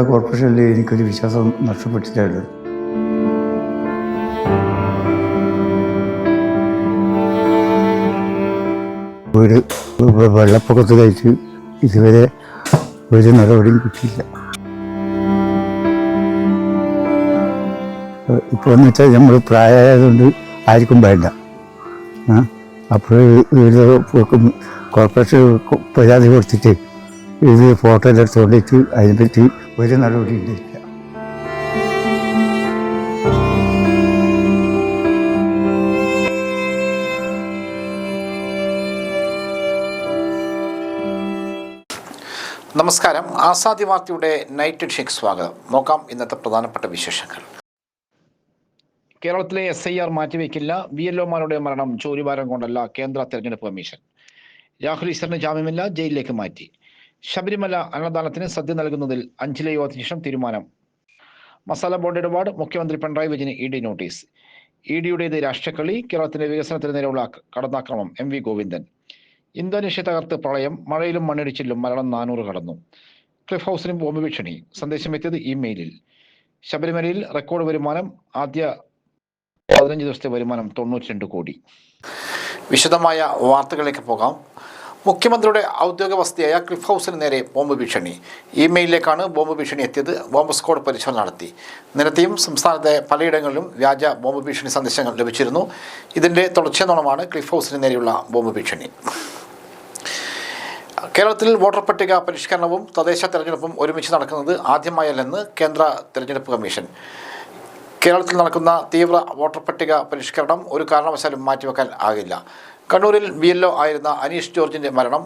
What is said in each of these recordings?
കുടിവെള്ള കോർപ്പറേഷനിൽ എനിക്കൊരു വിശ്വാസം നഷ്ടപ്പെട്ടിട്ടായിരുന്നു ഒരു വെള്ളപ്പൊക്കത്ത് കഴിച്ച് ഇതുവരെ ഒരു നടപടിയും കിട്ടിയില്ല. ഇപ്പോൾ എന്ന് വെച്ചാൽ നമ്മൾ പ്രായമായതുകൊണ്ട് ആർക്കും വേണ്ട. ഇത് കോർപ്പറേഷൻ പരാതി കൊടുത്തിട്ട് ഇത് ഫോട്ടോ എല്ലാം എടുത്ത് കൊണ്ടിട്ട് അതിനെപ്പറ്റി ഒരു നടപടി ഉണ്ടായില്ല നമസ്കാരം. ആസാദി വാർത്തയുടെ നൈറ്റ് ഷേക്ക് സ്വാഗതം. നോക്കാം ഇന്നത്തെ പ്രധാനപ്പെട്ട വിശേഷങ്ങൾ. കേരളത്തിലെ എസ് ഐ ആർ മാറ്റിവെക്കില്ല. ബി എൽ ഒമാരുടെ മരണം ചോരിഭാരം കൊണ്ടല്ല കേന്ദ്ര തെരഞ്ഞെടുപ്പ് കമ്മീഷൻ. രാഹുൽ ഈശ്വറിന് ജാമ്യമില്ല ജയിലിലേക്ക് മാറ്റി. ശബരിമല അന്നദാനത്തിന് സദ്യ നൽകുന്നതിൽ അഞ്ചിലെ ശേഷം തീരുമാനം. മസാല ബോർഡ് ഇടപാട് മുഖ്യമന്ത്രി പിണറായി വിജയന് ഇ ഡി നോട്ടീസ്. ഇ ഡിയുടേത് രാഷ്ട്രക്കളി കേരളത്തിന്റെ വികസനത്തിന് നേരെയുള്ള കടന്നാക്രമം എം വി ഗോവിന്ദൻ. ഇന്തോനേഷ്യ തകർത്ത് പ്രളയം മഴയിലും മണ്ണിടിച്ചിലും മരണം നാനൂറ് കടന്നു. ക്ലിഫ് ഹൗസിനും ബോംബ് ഭീഷണി സന്ദേശം എത്തിയത് ഇമെയിലിൽ. ശബരിമലയിൽ റെക്കോർഡ് വരുമാനം ആദ്യ പതിനഞ്ച് ദിവസത്തെ വരുമാനം തൊണ്ണൂറ്റി കോടി. വിശദമായ വാർത്തകളിലേക്ക് പോകാം. മുഖ്യമന്ത്രിയുടെ ഔദ്യോഗിക വസതിയായ ക്ലിഫ് ഹൗസിന് നേരെ ബോംബ് ഭീഷണി. ഇമെയിലിലേക്കാണ് ബോംബ് ഭീഷണി എത്തിയത്. ബോംബ് സ്ക്വാഡ് പരിശോധന നടത്തി. നേരത്തെയും സംസ്ഥാനത്തെ പലയിടങ്ങളിലും വ്യാജ ബോംബ് ഭീഷണി സന്ദേശങ്ങൾ ലഭിച്ചിരുന്നു. ഇതിന്റെ തുടർച്ചയെന്നോണമാണ് ക്ലിഫ് ഹൗസിന് നേരെയുള്ള ബോംബ് ഭീഷണി. കേരളത്തിൽ വോട്ടർ പട്ടിക പരിഷ്കരണവും തദ്ദേശ തെരഞ്ഞെടുപ്പും ഒരുമിച്ച് നടക്കുന്നത് ആദ്യമായല്ലെന്ന് കേന്ദ്ര തെരഞ്ഞെടുപ്പ് കമ്മീഷൻ. കേരളത്തിൽ നടക്കുന്ന തീവ്ര വോട്ടർ പട്ടിക പരിഷ്കരണം ഒരു കാരണവശാലും മാറ്റിവെക്കാൻ ആകില്ല. കണ്ണൂരിൽ ബി എൽ ഒ ആയിരുന്ന അനീഷ് ജോർജിന്റെ മരണം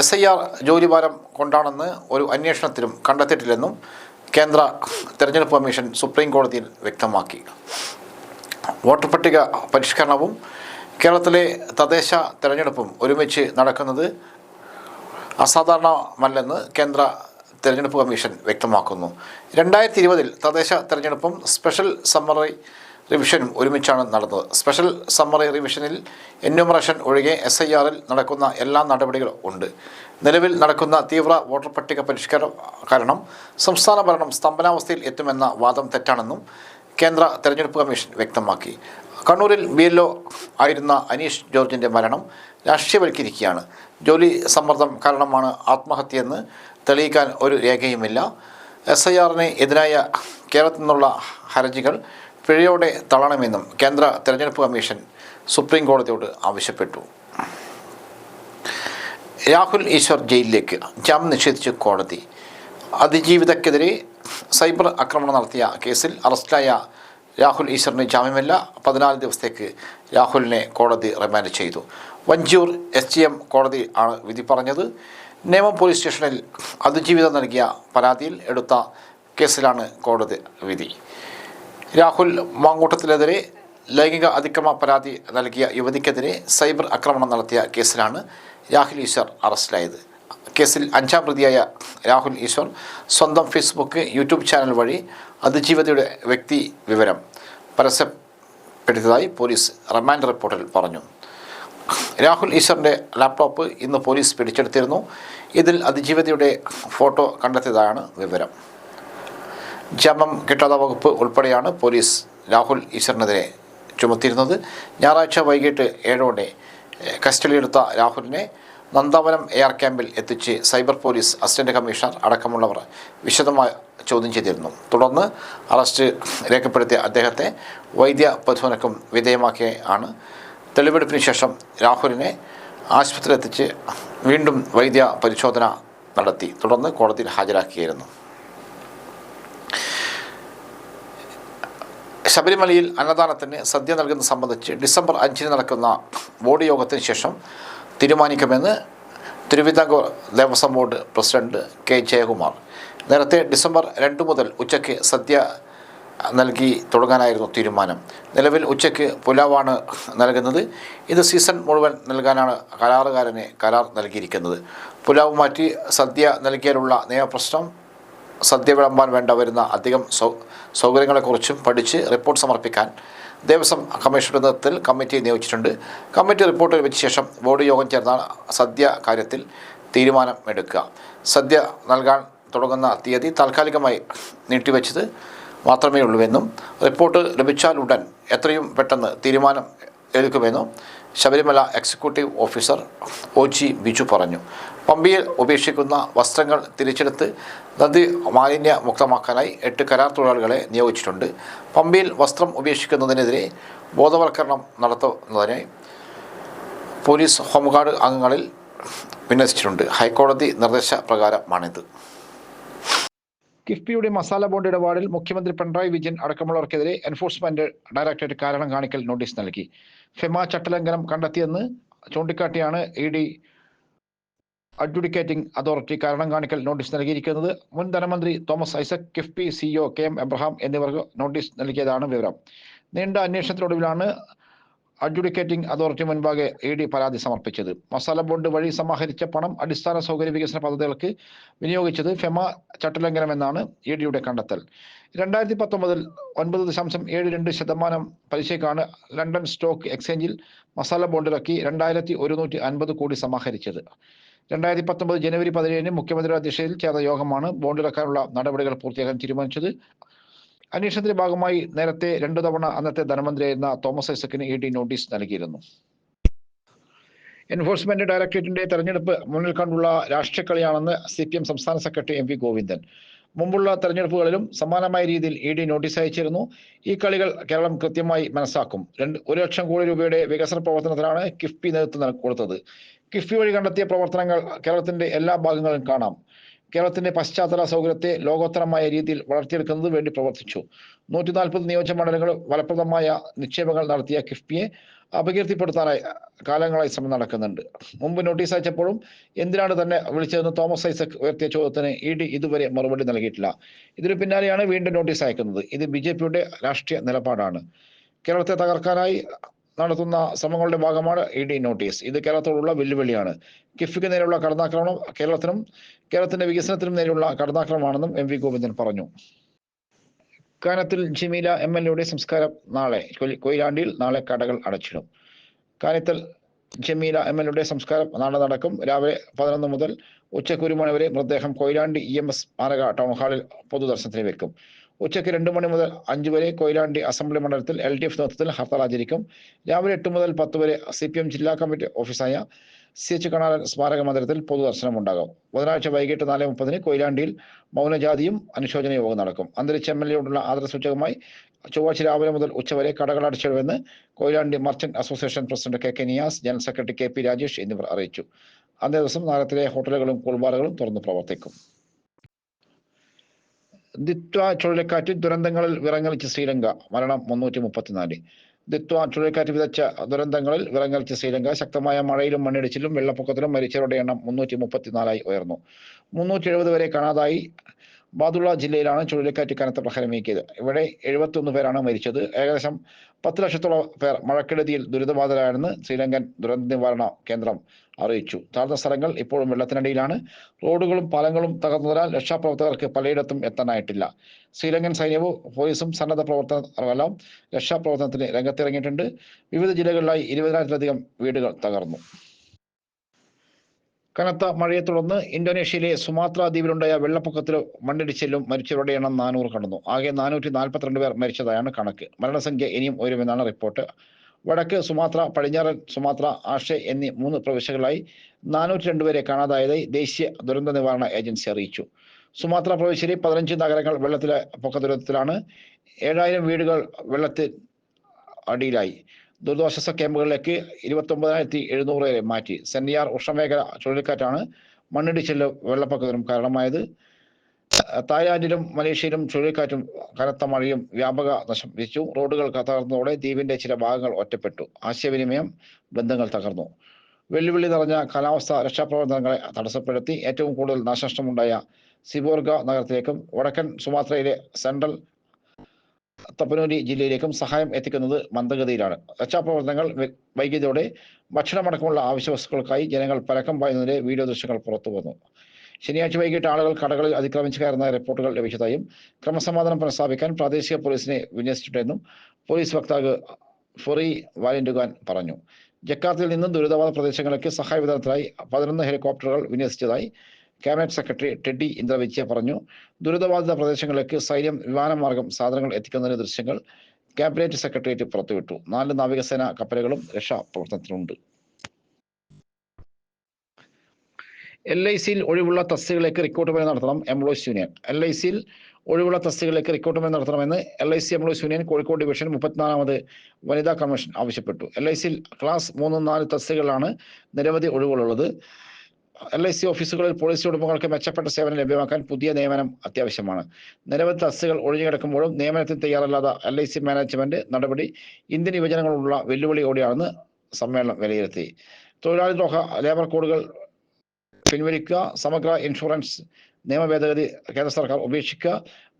എസ് ഐ ആർ ജോലിഭാരം കൊണ്ടാണെന്ന് ഒരു അന്വേഷണത്തിലും കണ്ടെത്തിയിട്ടില്ലെന്നും കേന്ദ്ര തെരഞ്ഞെടുപ്പ് കമ്മീഷൻ സുപ്രീം കോടതിയിൽ വ്യക്തമാക്കി. വോട്ടർ പട്ടിക പരിഷ്കരണവും കേരളത്തിലെ തദ്ദേശ തെരഞ്ഞെടുപ്പും ഒരുമിച്ച് നടക്കുന്നത് അസാധാരണമല്ലെന്ന് കേന്ദ്ര തെരഞ്ഞെടുപ്പ് കമ്മീഷൻ വ്യക്തമാക്കുന്നു. രണ്ടായിരത്തി ഇരുപതിൽ തദ്ദേശ തെരഞ്ഞെടുപ്പും സ്പെഷ്യൽ സമ്മറി റിവിഷനും ഒരുമിച്ചാണ് നടന്നത്. സ്പെഷ്യൽ സമ്മറി റിവിഷനിൽ എന്യൂമറേഷൻ ഒഴികെ എസ് ഐ ആറിൽ നടക്കുന്ന എല്ലാ നടപടികളും ഉണ്ട്. നിലവിൽ നടക്കുന്ന തീവ്ര വോട്ടർ പട്ടിക പരിഷ്കരണം കാരണം സംസ്ഥാന ഭരണം സ്തംഭനാവസ്ഥയിൽ എത്തുമെന്ന വാദം തെറ്റാണെന്നും കേന്ദ്ര തെരഞ്ഞെടുപ്പ് കമ്മീഷൻ വ്യക്തമാക്കി. കണ്ണൂരിൽ ബി ആയിരുന്ന അനീഷ് ജോർജിന്റെ മരണം രാഷ്ട്രീയവൽക്കരിക്കുകയാണ്. ജോലി സമ്മർദ്ദം കാരണമാണ് ആത്മഹത്യയെന്ന് തെളിയിക്കാൻ ഒരു രേഖയുമില്ല. എസ് ഐ ആറിന് എതിരായ കേരളത്തിൽ നിന്നുള്ള ഹർജികൾ പിഴയോടെ തള്ളണമെന്നും കേന്ദ്ര തെരഞ്ഞെടുപ്പ് കമ്മീഷൻ സുപ്രീം കോടതിയോട് ആവശ്യപ്പെട്ടു. രാഹുൽ ഈശ്വർ ജയിലിലേക്ക്. ജാമ്യം നിഷേധിച്ച് കോടതി. അതിജീവിതക്കെതിരെ സൈബർ ആക്രമണം നടത്തിയ കേസിൽ അറസ്റ്റിലായ രാഹുൽ ഈശ്വറിന് ജാമ്യമില്ല. പതിനാല് ദിവസത്തേക്ക് രാഹുലിനെ കോടതി റിമാൻഡ് ചെയ്തു. വഞ്ചൂർ എസ് ജി എം കോടതി ആണ് വിധി പറഞ്ഞത്. നേമം പോലീസ് സ്റ്റേഷനിൽ അതിജീവിതം നൽകിയ പരാതിയിൽ എടുത്ത കേസിലാണ് കോടതി വിധി. രാഹുൽ മാങ്കൂട്ടത്തിനെതിരെ ലൈംഗിക അതിക്രമ പരാതി നൽകിയ യുവതിക്കെതിരെ സൈബർ ആക്രമണം നടത്തിയ കേസിലാണ് രാഹുൽ ഈശ്വർ അറസ്റ്റിലായത്. കേസിൽ അഞ്ചാം പ്രതിയായ രാഹുൽ ഈശ്വർ സ്വന്തം ഫേസ്ബുക്ക് യൂട്യൂബ് ചാനൽ വഴി അതിജീവിതയുടെ വ്യക്തി വിവരം പരസ്യപ്പെടുത്തിയതായി പോലീസ് റിമാൻഡ് റിപ്പോർട്ടിൽ പറഞ്ഞു. രാഹുൽ ഈശ്വറിന്റെ ലാപ്ടോപ്പ് ഇന്ന് പോലീസ് പിടിച്ചെടുത്തിരുന്നു. ഇതിൽ അതിജീവിതയുടെ ഫോട്ടോ കണ്ടെത്തിയതാണ് വിവരം. ജാമ്യം കിട്ടാത്ത വകുപ്പ് ഉൾപ്പെടെയാണ് പോലീസ് രാഹുൽ ഈശ്വറിനെതിരെ ചുമത്തിയിരുന്നത്. ഞായറാഴ്ച വൈകിട്ട് ഏഴോടെ കസ്റ്റഡിയിലെടുത്ത രാഹുലിനെ നന്ദാവനം എയർ ക്യാമ്പിൽ എത്തിച്ച് സൈബർ പോലീസ് അസിസ്റ്റന്റ് കമ്മീഷണർ അടക്കമുള്ളവർ വിശദമായി ചോദ്യം ചെയ്തിരുന്നു. തുടർന്ന് അറസ്റ്റ് രേഖപ്പെടുത്തിയ അദ്ദേഹത്തെ വൈദ്യ പരിശോധനക്കും വിധേയമാക്കിയ ആണ്. തെളിവെടുപ്പിന് ശേഷം രാഹുലിനെ ആശുപത്രിയിൽ എത്തിച്ച് വീണ്ടും വൈദ്യ പരിശോധന നടത്തി. തുടർന്ന് കോടതിയിൽ ഹാജരാക്കിയിരുന്നു. ശബരിമലയിൽ അന്നദാനത്തിന് സദ്യ നൽകുന്നത് സംബന്ധിച്ച് ഡിസംബർ അഞ്ചിന് നടക്കുന്ന ബോർഡ് യോഗത്തിന് ശേഷം തീരുമാനിക്കുമെന്ന് Thiruvithamkoor Devaswom board president K Jayakumar. നേരത്തെ ഡിസംബർ രണ്ട് മുതൽ ഉച്ചയ്ക്ക് സദ്യ നൽകി തുടങ്ങാനായിരുന്നു തീരുമാനം. നിലവിൽ ഉച്ചയ്ക്ക് പുലാവാണ് നൽകുന്നത്. ഇത് സീസൺ മുഴുവൻ നൽകാനാണ് കരാറുകാരന് കരാർ നൽകിയിരിക്കുന്നത്. പുലാവ് മാറ്റി സദ്യ നൽകിയാലുള്ള നിയമപ്രശ്നം സദ്യ വിളമ്പാൻ വേണ്ട വരുന്ന അധികം സൗ സൗകര്യങ്ങളെക്കുറിച്ചും പഠിച്ച് റിപ്പോർട്ട് സമർപ്പിക്കാൻ ദേവസ്വം കമ്മീഷന്റെ നേതൃത്വത്തിൽ കമ്മിറ്റി നിയോഗിച്ചിട്ടുണ്ട്. കമ്മിറ്റി റിപ്പോർട്ട് ലഭിച്ച ശേഷം ബോർഡ് യോഗം ചേർന്ന സദ്യ കാര്യത്തിൽ തീരുമാനം എടുക്കുക. സദ്യ നൽകാൻ തുടങ്ങുന്ന തീയതി താൽക്കാലികമായി നീട്ടിവെച്ചത് മാത്രമേ ഉള്ളൂവെന്നും റിപ്പോർട്ട് ലഭിച്ചാലുടൻ എത്രയും പെട്ടെന്ന് തീരുമാനം എടുക്കുമെന്നും Sabarimala executive officer O G Biju പറഞ്ഞു. പമ്പിയിൽ ഉപേക്ഷിക്കുന്ന വസ്ത്രങ്ങൾ തിരിച്ചെടുത്ത് നദി മാലിന്യ മുക്തമാക്കാനായി എട്ട് കരാർ തൊഴിലാളികളെ നിയോഗിച്ചിട്ടുണ്ട്. പമ്പിയിൽ വസ്ത്രം ഉപേക്ഷിക്കുന്നതിനെതിരെ ബോധവൽക്കരണം നടത്തുന്നതിനായി പോലീസ് ഹോംഗാർഡ് അംഗങ്ങളിൽ വിന്യസിച്ചിട്ടുണ്ട്. ഹൈക്കോടതി നിർദ്ദേശപ്രകാരമാണിത്. കിഫ്ബിയുടെ മസാല ബോണ്ട് ഇടപാടിൽ മുഖ്യമന്ത്രി പിണറായി വിജയൻ അടക്കമുള്ളവർക്കെതിരെ എൻഫോഴ്സ്മെന്റ് ഡയറക്ടറേറ്റ് കാരണം കാണിക്കൽ നോട്ടീസ് നൽകി. ഫെമ ചട്ടലംഘനം കണ്ടെത്തിയെന്ന് ചൂണ്ടിക്കാട്ടിയാണ് ഇ ഡി അഡ്ജുഡിക്കേറ്റിംഗ് അതോറിറ്റി കാരണം കാണിക്കൽ നോട്ടീസ് നൽകിയിരിക്കുന്നത്. മുൻ ധനമന്ത്രി Thomas Isaac KIIFB CEO K M Abraham എന്നിവർക്ക് നോട്ടീസ് നൽകിയതാണ് വിവരം. നീണ്ട അന്വേഷണത്തിനൊടുവിലാണ് അഡ്ജുഡിക്കേറ്റിംഗ് അതോറിറ്റി മുൻപാകെ ഇ ഡി പരാതി സമർപ്പിച്ചത്. മസാല ബോണ്ട് വഴി സമാഹരിച്ച പണം അടിസ്ഥാന സൗകര്യ വികസന പദ്ധതികൾക്ക് വിനിയോഗിച്ചത് ഫെമ ചട്ടലംഘനമെന്നാണ് ഇ ഡിയുടെ കണ്ടെത്തൽ. രണ്ടായിരത്തി പത്തൊമ്പതിൽ ഒൻപത് ദശാംശം ഏഴ് രണ്ട് ശതമാനം പലിശയ്ക്കാണ് ലണ്ടൻ സ്റ്റോക്ക് എക്സ്ചേഞ്ചിൽ മസാല ബോണ്ട് ഇറക്കി രണ്ടായിരത്തി ഒരുന്നൂറ്റി അൻപത് കോടി സമാഹരിച്ചത്. രണ്ടായിരത്തി പത്തൊമ്പത് ജനുവരി പതിനേഴിന് മുഖ്യമന്ത്രിയുടെ അധ്യക്ഷതയിൽ ചേർന്ന യോഗമാണ് ബോണ്ട് ഇറക്കാനുള്ള നടപടികൾ പൂർത്തിയാക്കാൻ തീരുമാനിച്ചത്. അന്വേഷണത്തിന്റെ ഭാഗമായി നേരത്തെ രണ്ടു തവണ അന്നത്തെ ധനമന്ത്രിയായിരുന്ന തോമസ് ഐസക്കിന് ഇ ഡി നോട്ടീസ് നൽകിയിരുന്നു. എൻഫോഴ്സ്മെന്റ് ഡയറക്ടറേറ്റിന്റെ തെരഞ്ഞെടുപ്പ് മുന്നിൽ കണ്ടുള്ള രാഷ്ട്രീയ കളിയാണെന്ന് സി പി എം സംസ്ഥാന സെക്രട്ടറി എം വി ഗോവിന്ദൻ. മുമ്പുള്ള തെരഞ്ഞെടുപ്പുകളിലും സമാനമായ രീതിയിൽ ഇ ഡി നോട്ടീസ് അയച്ചിരുന്നു. ഈ കളികൾ കേരളം കൃത്യമായി മനസ്സാക്കും. രണ്ട് ഒരു ലക്ഷം കോടി രൂപയുടെ വികസന പ്രവർത്തനത്തിനാണ് കിഫ്ബി നേതൃത്വം കൊടുത്തത്. കിഫ്ബി വഴി കണ്ടെത്തിയ പ്രവർത്തനങ്ങൾ കേരളത്തിന്റെ എല്ലാ ഭാഗങ്ങളിലും കാണാം. കേരളത്തിന്റെ പശ്ചാത്തല സൗകര്യത്തെ ലോകോത്തരമായ രീതിയിൽ വളർത്തിയെടുക്കുന്നത് വേണ്ടി പ്രവർത്തിച്ചു. നൂറ്റി നാൽപ്പത് നിയോജക മണ്ഡലങ്ങൾ ഫലപ്രദമായ നിക്ഷേപങ്ങൾ നടത്തിയ കിഫ്ബിയെ അപകീർത്തിപ്പെടുത്താനായി കാലങ്ങളായി ശ്രമം നടക്കുന്നുണ്ട്. മുമ്പ് നോട്ടീസ് അയച്ചപ്പോഴും എന്തിനാണ് തന്നെ വിളിച്ചതെന്ന് തോമസ് ഐസക് ഉയർത്തിയ ചോദ്യത്തിന് ഇ ഡി ഇതുവരെ മറുപടി നൽകിയിട്ടില്ല. ഇതിനു പിന്നാലെയാണ് വീണ്ടും നോട്ടീസ് അയക്കുന്നത്. ഇത് ബി രാഷ്ട്രീയ നിലപാടാണ്. കേരളത്തെ തകർക്കാനായി നടത്തുന്ന ശ്രമങ്ങളുടെ ഭാഗമാണ് ഇ ഡി നോട്ടീസ് ഇത് കേരളത്തോടുള്ള വെല്ലുവിളിയാണ്. കിഫ്ബിക്ക് നേരെയുള്ള കടന്നാക്രമണം കേരളത്തിനും കേരളത്തിന്റെ വികസനത്തിനും നേരെയുള്ള കടന്നാക്രമണമാണെന്നും എം വി ഗോവിന്ദൻ പറഞ്ഞു. കാനത്തിൽ ജമീല എം എൽ എയുടെ സംസ്കാരം നാളെ കൊയ്- കൊയിലാണ്ടിയിൽ നാളെ കടകൾ അടച്ചിടും. കാനത്തിൽ ജമീല എം എൽ എയുടെ സംസ്കാരം നാളെ നടക്കും. രാവിലെ പതിനൊന്ന് മുതൽ ഉച്ചയ്ക്ക് വരെ മൃതദേഹം കൊയിലാണ്ടി ഇ എം എസ് മാരക ടൗൺ ഹാളിൽ പൊതുദർശനത്തിന് വെക്കും. ഉച്ചയ്ക്ക് രണ്ട് മണി മുതൽ അഞ്ച് വരെ കൊയിലാണ്ടി അസംബ്ലി മണ്ഡലത്തിൽ എൽ ഡി എഫ് നേതൃത്വത്തിൽ ഹർത്താൽ ആചരിക്കും. രാവിലെ എട്ട് മുതൽ പത്ത് വരെ സി പി എം ജില്ലാ കമ്മിറ്റി ഓഫീസായ സി എച്ച് കണാലൻ സ്മാരക മന്ദിരത്തിൽ പൊതുദർശനം ഉണ്ടാകും. ബുധനാഴ്ച വൈകിട്ട് നാല് മുപ്പതിന് കൊയിലാണ്ടിയിൽ മൗനജാതിയും അനുശോചന യോഗം നടക്കും. അന്തരിച്ച എം എൽ എയോടുള്ള ആദരസൂചകമായി ചൊവ്വാഴ്ച രാവിലെ മുതൽ ഉച്ചവരെ കടകൾ അടച്ചിടുമെന്ന് Koyilandy merchant association president K K Niyas general secretary K P Rajesh എന്നിവർ അറിയിച്ചു. അന്നേ ദിവസം നഗരത്തിലെ ഹോട്ടലുകളും കൂൾബാറുകളും തുറന്നു പ്രവർത്തിക്കും. ദിത്വ ചുഴലിക്കാറ്റ് ദുരന്തങ്ങളിൽ വിറങ്ങലിച്ച് ശ്രീലങ്ക. മരണം മുന്നൂറ്റി മുപ്പത്തിനാല് ദിത്വ ചുഴലിക്കാറ്റ് വിതച്ച ദുരന്തങ്ങളിൽ വിറങ്ങലിച്ച ശ്രീലങ്ക. ശക്തമായ മഴയിലും മണ്ണിടിച്ചിലും വെള്ളപ്പൊക്കത്തിലും മരിച്ചവരുടെ എണ്ണം മുന്നൂറ്റി മുപ്പത്തിനാലായി ഉയർന്നു. മുന്നൂറ്റി എഴുപത് വരെ കാണാതായി. ബാദുള്ള ജില്ലയിലാണ് ചുഴലിക്കാറ്റ് കനത്ത പ്രഹരമേക്കിയത് ഇവിടെ എഴുപത്തിയൊന്ന് പേരാണ് മരിച്ചത്. ഏകദേശം പത്ത് ലക്ഷത്തോളം പേർ മഴക്കെടുതിയിൽ ദുരിതബാധിതരായെന്ന് ശ്രീലങ്കൻ ദുരന്ത നിവാരണ കേന്ദ്രം അറിയിച്ചു. താഴ്ന്ന സ്ഥലങ്ങൾ ഇപ്പോഴും വെള്ളത്തിനടിയിലാണ്. റോഡുകളും പാലങ്ങളും തകർന്നതിനാൽ രക്ഷാപ്രവർത്തകർക്ക് പലയിടത്തും എത്താനായിട്ടില്ല. ശ്രീലങ്കൻ സൈന്യവും പോലീസും സന്നദ്ധ പ്രവർത്തകരെല്ലാം രക്ഷാപ്രവർത്തനത്തിന് രംഗത്തിറങ്ങിയിട്ടുണ്ട്. വിവിധ ജില്ലകളിലായി ഇരുപതിനായിരത്തിലധികം വീടുകൾ തകർന്നു. കനത്ത മഴയെ തുടർന്ന് ഇന്തോനേഷ്യയിലെ സുമാത്ര ദ്വീപിലുണ്ടായ വെള്ളപ്പൊക്കത്തിൽ മണ്ണിടിച്ചിലും മരിച്ചവരുടെ എണ്ണം നാനൂറ് കടന്നു. ആകെ നാനൂറ്റി നാൽപ്പത്തിരണ്ട് പേർ മരിച്ചതായാണ് കണക്ക്. മരണസംഖ്യ ഇനിയും ഉയരുമെന്നാണ് റിപ്പോർട്ട്. വടക്ക് സുമാത്ര പടിഞ്ഞാറൻ സുമാത്ര ആഷെ എന്നീ മൂന്ന് പ്രവിശ്യകളായി നാനൂറ്റി രണ്ട് പേരെ കാണാതായതായി ദേശീയ ദുരന്ത നിവാരണ ഏജൻസി അറിയിച്ചു. സുമാത്ര പ്രവിശ്യയിലെ പതിനഞ്ച് നഗരങ്ങൾ വെള്ളത്തിലെ പൊക്ക ദുരന്തത്തിലാണ് ഏഴായിരം വീടുകൾ വെള്ളത്തിൽ അടിയിലായി. ദുരിതാശ്വാസ ക്യാമ്പുകളിലേക്ക് ഇരുപത്തൊമ്പതിനായിരത്തി എഴുന്നൂറ് പേരെ മാറ്റി. സെന്നിയാർ ഉഷ്ണമേഖല ചുഴലിക്കാറ്റാണ്. മണ്ണിടിച്ചിലും വെള്ളപ്പൊക്കത്തിനും കാരണമായത്. തായ്ലാന്റിലും മലേഷ്യയിലും ചുഴലിക്കാറ്റും കനത്ത മഴയും വ്യാപക നശം വിധിച്ചു റോഡുകൾ തകർന്നതോടെ ദ്വീപിന്റെ ചില ഭാഗങ്ങൾ ഒറ്റപ്പെട്ടു. ആശയവിനിമയം ബന്ധങ്ങൾ തകർന്നു. വെല്ലുവിളി നിറഞ്ഞ കാലാവസ്ഥ രക്ഷാപ്രവർത്തനങ്ങളെ തടസ്സപ്പെടുത്തി. ഏറ്റവും കൂടുതൽ നാശനഷ്ടമുണ്ടായ സിബോർഗ നഗരത്തിലേക്കും വടക്കൻ സുമാത്രയിലെ സെൻട്രൽ തപ്പനൂരി ജില്ലയിലേക്കും സഹായം എത്തിക്കുന്നത് മന്ദഗതിയിലാണ്. രക്ഷാപ്രവർത്തനങ്ങൾ വൈകിയതോടെ ഭക്ഷണമടക്കമുള്ള ആവശ്യ വസ്തുക്കൾക്കായി ജനങ്ങൾ പരക്കം പായുന്നതിന്റെ വീഡിയോ ദൃശ്യങ്ങൾ പുറത്തു വന്നു. ശനിയാഴ്ച വൈകിട്ട് ആളുകൾ കടകളിൽ അതിക്രമിച്ചു കയറുന്ന റിപ്പോർട്ടുകൾ ലഭിച്ചതായും ക്രമസമാധാനം പുനഃസ്ഥാപിക്കാൻ പ്രാദേശിക പോലീസിനെ വിന്യസിച്ചിട്ടെന്നും പോലീസ് വക്താവ് ഫൊറി വാലിൻഡുഗാൻ പറഞ്ഞു. ജക്കാർത്തിൽ നിന്നും ദുരിതബാധ പ്രദേശങ്ങളിലേക്ക് സഹായ വിതരണത്തിനായി പതിനൊന്ന് ഹെലികോപ്റ്ററുകൾ വിന്യസിച്ചതായി cabinet secretary Teddy Indra Wijaya പറഞ്ഞു ദുരിതബാധിത പ്രദേശങ്ങളിലേക്ക് സൈന്യം വിമാനമാർഗം സാധനങ്ങൾ എത്തിക്കുന്നതിന്റെ ദൃശ്യങ്ങൾ ക്യാബിനറ്റ് സെക്രട്ടേറിയറ്റ് പുറത്തുവിട്ടു. നാല് നാവികസേന കപ്പലുകളും രക്ഷാപ്രവർത്തനത്തിലുണ്ട് എൽ ഐ സിയിൽ ഒഴിവുള്ള തസ്തികളിലേക്ക് റിക്രൂട്ട്മെന്റ് നടത്തണം എംപ്ലോയീസ് യൂണിയൻ എൽ ഐ സിയിൽ ഒഴിവുള്ള തസ്തികളിലേക്ക് റിക്രൂട്ട്മെന്റ് നടത്തണമെന്ന് L I C employees union Kozhikode division മുപ്പത്തിനാലാമത് വനിതാ കമ്മീഷൻ ആവശ്യപ്പെട്ടു. എൽ ഐ സിയിൽ ക്ലാസ് മൂന്ന് നാല് തസ്തികളിലാണ് നിരവധി ഒഴിവുകളുള്ളത്. എൽ ഐ സി ഓഫീസുകളിൽ പോളിസി ഉടമകൾക്ക് മെച്ചപ്പെട്ട സേവനം ലഭ്യമാക്കാൻ പുതിയ നിയമനം അത്യാവശ്യമാണ്. നിരവധി തസ്തികൾ ഒഴിഞ്ഞുകിടക്കുമ്പോഴും നിയമനത്തിന് തയ്യാറല്ലാത്ത എൽ ഐ സി മാനേജ്മെന്റ് നടപടി ഇന്ത്യൻ യുവജനങ്ങളുള്ള വെല്ലുവിളിയോടെയാണെന്ന് സമ്മേളനം വിലയിരുത്തി. തൊഴിലാളി ദ്രോഹ ലേബർ കോഡുകൾ പിൻവലിക്കുക സമഗ്ര ഇൻഷുറൻസ് നിയമ ഭേദഗതി കേന്ദ്ര സർക്കാർ ഉപേക്ഷിക്കുക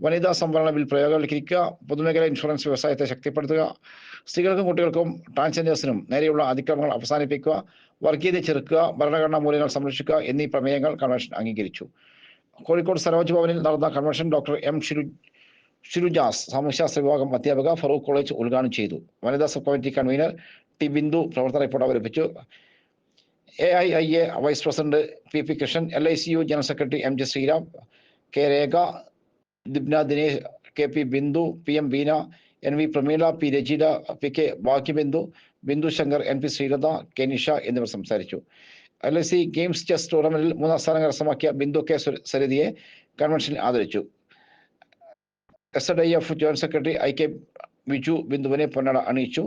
വനിതാ സംവരണ ബിൽ പ്രയോഗവൽക്കരിക്കുക പൊതുമേഖലാ ഇൻഷുറൻസ് വ്യവസായത്തെ ശക്തിപ്പെടുത്തുക സ്ത്രീകൾക്കും കുട്ടികൾക്കും ട്രാൻസ്ജെൻഡേഴ്സിനും നേരെയുള്ള അതിക്രമങ്ങൾ അവസാനിപ്പിക്കുക വർഗീയത ചെറുക്കുക ഭരണഘടനാ മൂല്യങ്ങൾ സംരക്ഷിക്കുക എന്നീ പ്രമേയങ്ങൾ കൺവെൻഷൻ അംഗീകരിച്ചു. കോഴിക്കോട് സരോജ് ഭവനിൽ നടന്ന convention doctor M Shiru Shirujas സാമൂഹ്യശാസ്ത്ര വിഭാഗം അധ്യാപക ഫറൂഖ് കോളേജ് ഉദ്ഘാടനം ചെയ്തു. വനിതാ sub committee convener T Bindu പ്രവർത്തന റിപ്പോർട്ട് അവതരിപ്പിച്ചു. A I I A vice president P P Krishnan L I C U general secretary M J Sriram K Rekha Dibna Dinesh K P Bindu P M Beena N V Prameela P Rajitha P K Bhagyabindu Bindu Shankar N P Sreelatha K Nisha എന്നിവർ സംസാരിച്ചു. L I C games chess tournament മൂന്നാം സ്ഥാനം കരസ്ഥമാക്കിയ Bindu K സരിതിയെ കൺവെൻഷനിൽ ആദരിച്ചു. S I F joint secretary I K Biju ബിന്ദുവിനെ പൊന്നാട അണിയിച്ചു.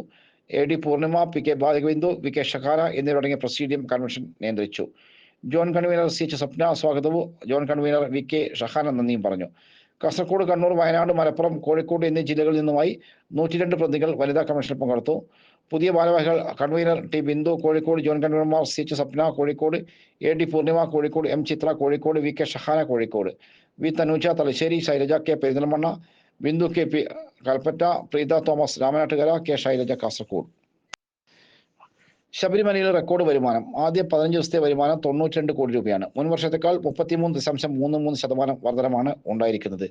A D Poornima P K Balagovindu V K Shakhana എന്നിവരടങ്ങിയ പ്രസിഡിയം കൺവെൻഷൻ നിയന്ത്രിച്ചു. Joint convener C H Swapna സ്വാഗതവും. Joint convener V K Shahana നന്ദിയും പറഞ്ഞു. കാസർഗോഡ് കണ്ണൂർ വയനാട് മലപ്പുറം കോഴിക്കോട് എന്നീ ജില്ലകളിൽ നിന്നുമായി നൂറ്റിരണ്ട് പ്രതികൾ വനിതാ കമ്മീഷനിൽ പങ്കെടുത്തു. പുതിയ ഭാരവാഹികൾ convener T Bindu Kozhikode joint കൺവീനർമാർ C H Swapna Kozhikode A D Poornima Kozhikode M Chithra Kozhikode V K Shahana Kozhikode. V Thanuja Thalassery Shailaja K Perinthalmanna Bindu K P Kalpetta Preetha Thomas Ramanattukara K. Shailaja Kasaragod ശബരിമലയിൽ record വരുമാനം ആദ്യ പതിനഞ്ച് ദിവസത്തെ വരുമാനം തൊണ്ണൂറ്റിരണ്ട് കോടി രൂപയാണ്. മുൻ വർഷത്തേക്കാൾ മുപ്പത്തിമൂന്ന് ദശാംശം മൂന്ന് മൂന്ന് ശതമാനം വർധനമാണ് ഉണ്ടായിരിക്കുന്നത്.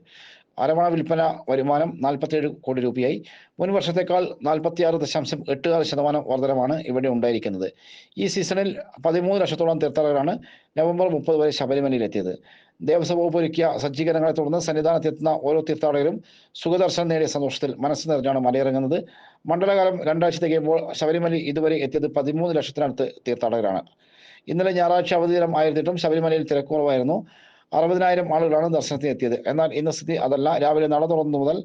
അരവണ വിൽപ്പന വരുമാനം നാൽപ്പത്തിയേഴ് കോടി രൂപയായി. മുൻ വർഷത്തേക്കാൾ നാൽപ്പത്തിയാറ് ദശാംശം എട്ട് ആറ് ശതമാനം വർധനമാണ് ഇവിടെ ഉണ്ടായിരിക്കുന്നത്. ഈ സീസണിൽ പതിമൂന്ന് ലക്ഷത്തോളം തീർത്ഥാടകരാണ് നവംബർ മുപ്പത് വരെ ശബരിമലയിലെത്തിയത്. ദേവസ്വം വകുപ്പ് ഒരുക്കിയ സജ്ജീകരണങ്ങളെ തുടർന്ന് സന്നിധാനത്തെത്തുന്ന ഓരോ തീർത്ഥാടകരും സുഖദർശനം നേടിയ സന്തോഷത്തിൽ മനസ്സ് നിറഞ്ഞാണ് മലയിറങ്ങുന്നത്. മണ്ഡലകാലം രണ്ടാഴ്ച തികയുമ്പോൾ ശബരിമലയിൽ ഇതുവരെ എത്തിയത് പതിമൂന്ന് ലക്ഷത്തിനടുത്ത് തീർത്ഥാടകരാണ്. ഇന്നലെ ഞായറാഴ്ച അവധി ദിനം ആയിരുന്നിട്ടും ശബരിമലയിൽ തിരക്കുറവായിരുന്നു. അറുപതിനായിരം ആളുകളാണ് ദർശനത്തിന് എത്തിയത്. എന്നാൽ ഇന്ന് സ്ഥിതി അതല്ല. രാവിലെ നട തുറന്നു മുതൽ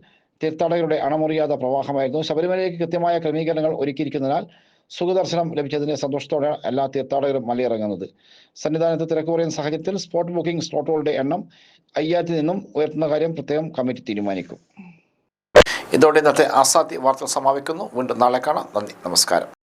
തീർത്ഥാടകരുടെ അണമുറിയാത്ത പ്രവാഹമായിരുന്നു. ശബരിമലയിലേക്ക് കൃത്യമായ ക്രമീകരണങ്ങൾ ഒരുക്കിയിരിക്കുന്നതിനാൽ സുഖദർശനം ലഭിച്ചതിനെ സന്തോഷത്തോടെ എല്ലാ തീർത്ഥാടകരും മലയിറങ്ങുന്നത്. സന്നിധാനത്ത് തിരക്ക് കുറയുന്ന സാഹചര്യത്തിൽ സ്പോട്ട് ബുക്കിംഗ് സ്ലോട്ടുകളുടെ എണ്ണം അയ്യാത്തിൽ നിന്നും ഉയർത്തുന്ന കാര്യം പ്രത്യേകം കമ്മിറ്റി തീരുമാനിക്കും. ഇതോടെ ഇന്നത്തെ ആസാദി വാർത്തകൾ സമാപിക്കുന്നു. വീണ്ടും നാളെ കാണാം. നന്ദി. നമസ്കാരം.